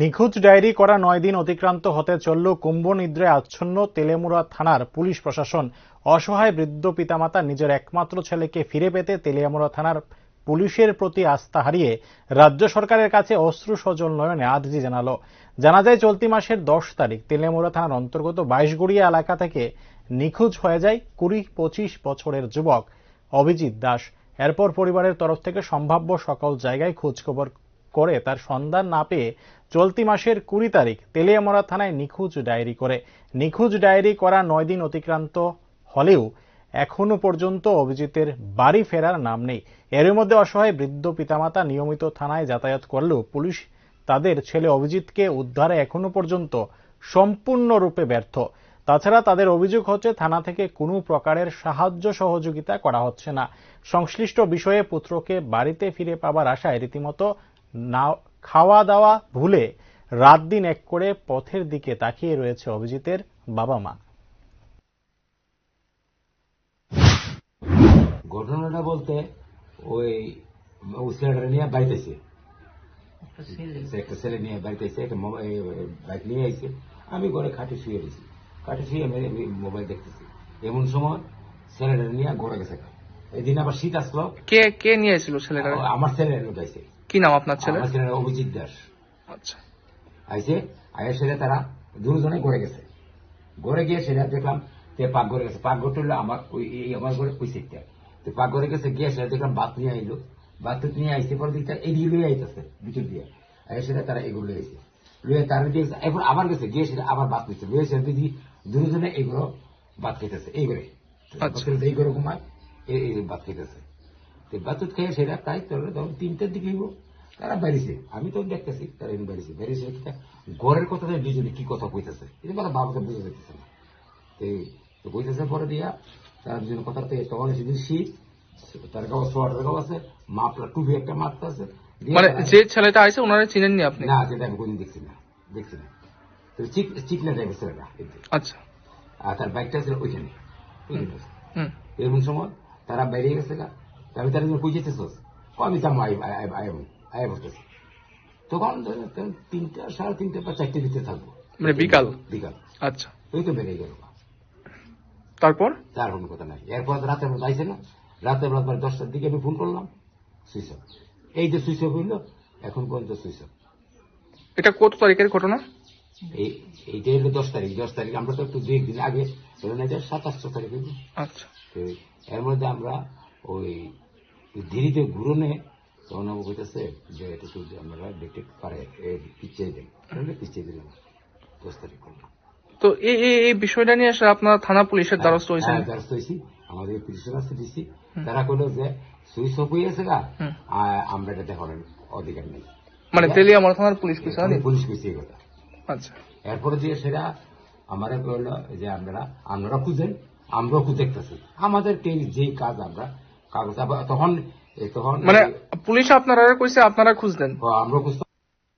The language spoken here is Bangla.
নিখোঁজ ডায়েরি করা নয় দিন অতিক্রান্ত হতে চলল কুম্ভ নিদ্রায় আচ্ছন্ন তেলেমুড়া থানার পুলিশ প্রশাসন। অসহায় বৃদ্ধ পিতামাতা নিজের একমাত্র ছেলেকে ফিরে পেতে তেলিয়ামুড়া থানার পুলিশের প্রতি আস্থা হারিয়ে রাজ্য সরকারের কাছে অশ্রু সজল নয়নে আর্জি জানালো। জানা যায়, চলতি মাসের দশ তারিখ তেলিয়ামুড়া থানার অন্তর্গত বাইশগুড়িয়া এলাকা থেকে নিখোঁজ হয়ে যায় কুড়ি পঁচিশ বছরের যুবক অভিজিৎ দাস। এরপর পরিবারের তরফ থেকে সম্ভাব্য সকল জায়গায় খোঁজখবর করে তার সন্ধান না পেয়ে চলতি মাসের কুড়ি তারিখ তেলিয়ামরা থানায় নিখোঁজ ডায়েরি করে। নিখোঁজ ডায়েরি করা নয় দিন অতিক্রান্ত হলেও এখনও পর্যন্ত অভিজিতের বাড়ি ফেরার নাম নেই। এর মধ্যে অসহায় বৃদ্ধ পিতামাতা নিয়মিত থানায় যাতায়াত করলেও পুলিশ তাদের ছেলে অভিজিৎকে উদ্ধারে এখনও পর্যন্ত সম্পূর্ণরূপে ব্যর্থ। তাছাড়া তাদের অভিযোগ হচ্ছে, থানা থেকে কোনো প্রকারের সাহায্য সহযোগিতা করা হচ্ছে না। সংশ্লিষ্ট বিষয়ে পুত্রকে বাড়িতে ফিরে পাবার আশায় রীতিমতো না খাওয়া দাওয়া ভুলে রাত দিন এক করে পথের দিকে তাকিয়ে রয়েছে অভিজিতের বাবা মা। ঘটনাটা বলতে ওই ছেলেটা নিয়ে বাড়িতে এসে সে একটা ছেলে নিয়ে বাড়িতে এসে একটা মোবাইল বাইক নিয়ে আইছে। আমি ঘরে খাটে শুয়ে রয়েছি। খাটে শুয়ে আমি আমি মোবাইল দেখতেছি। এমন সময় ছেলেটা নিয়ে ঘরে গেছে। এদিন আবার শীত আসলো। কে কে নিয়ে এসেছিল ছেলেটা আমার ছেলে লুকাইছে কি নাম আপনার ছেলে আমার অভিজিৎ দাস। আচ্ছা। আইসে আয়ের সেরে তারা দুজনে ঘরে গেছে। ঘরে গিয়ে সেটা দেখলাম তে পাক ঘরে গেছে। পাক ঘরটা হলো আমার ওই আমার ঘরে ওই সিটটা তো পাক ঘরে গেছে গিয়ে সেটা দেখলাম বাত নিয়ে আইলো। বাত নিয়ে আইসে পরে দিকটা এদিকে লুয়ে আইতেছে ভিতর দিয়ে। আয়ের সেটা তারা এগুলো লুয়ে আইছে লুয়ে তারা দিয়ে এখন আবার গেছে গিয়ে সেটা আবার বাত নিচ্ছে। লুয়ে সেটা দিদি দুজনে এগুলো বাত খেতেছে এই করে আচ্ছা। এই করে ঘুমায় এই এই বাত খেতেছে তো বাতুত খেয়ে সেটা প্রায় চলে তখন তিনটার দিকে হইব। তারা বেরিয়েছে আমি তো দেখতেছি তারা এমনি বেরিয়েছে কিনা ঘরের কথা তো দুজনে কি কথা কইতেছে? এটা মানে বাবাকে বুঝে যাইতেছে না। তো কইতেছে পরে দিয়া তারা দুজনে কথা তো তখন সেদিন শীত তার কাছে সোয়াটার কাছে আছে মাপলা টুপি একটা মারতে আছে মানে যে ছেলেটা আছে ওনারা চিনেননি আপনি? না সেটা আমি কোনদিন দেখছি না। দেখছি না। তো চিক চিকনা টাইপের ছেলেটা আচ্ছা। আর তার বাইকটা ছিল ওইখানে। এরকম সময় তারা বেরিয়ে গেছে গা। আমি তার তারা বুঝেছিস আমি যাব আই আয় বসতেছি। তখন তিনটা সাড়ে তিনটা বা চারটে দিতে থাকব। মানে বিকাল? বিকাল। আচ্ছা। ওই তো বেড়ে গেল। তারপর? তার কোনো কথা নাই। এরপর রাতের বেলা আইসে না। রাতের বেলা প্রায় দশটার দিকে আমি ফোন করলাম। Switch off. এই যে সুইচ অফ হইল এখন পর্যন্ত সুইচ অফ। এটা কত তারিখের ঘটনা? এই এইটা হলো দশ তারিখ। দশ তারিখ আমরা তো একটু দুই একদিন আগে ধরে না যে সাতাশটা তারিখ আচ্ছা। এর মধ্যে আমরা ওই ধীরিতে ঘুরনে তখন আমার কইতেছে যে এটা একটু আমরা দেখতে পারে পিছিয়ে দেন। তাহলে পিছিয়ে দিলাম। দশ তারিখ করলাম। তো এই এই বিষয়টা নিয়ে এসে আপনার থানা পুলিশের দ্বারস্থ হয়েছেন? হ্যাঁ, দ্বারস্থ হয়েছি। আমাদের প্রিন্সিপাল আছে দিছি তারা কইলো যে সুইচ অফ হয়ে গেছে গা। আমরা এটা দেখার অধিকার নেই। মানে তেলিয়ামরা থানার পুলিশ কিছু পুলিশ এই কথা। আচ্ছা। এরপরে দিয়ে সেটা আমাদের কইলো যে আমরা আপনারা খুঁজেন আমরাও খুঁজে দেখতেছি। আমাদের যেই কাজ আমরা কাগজ তখন তখন মানে পুলিশ আপনারা কইছে আপনারা খুঁজলেন আমরা খুঁজতে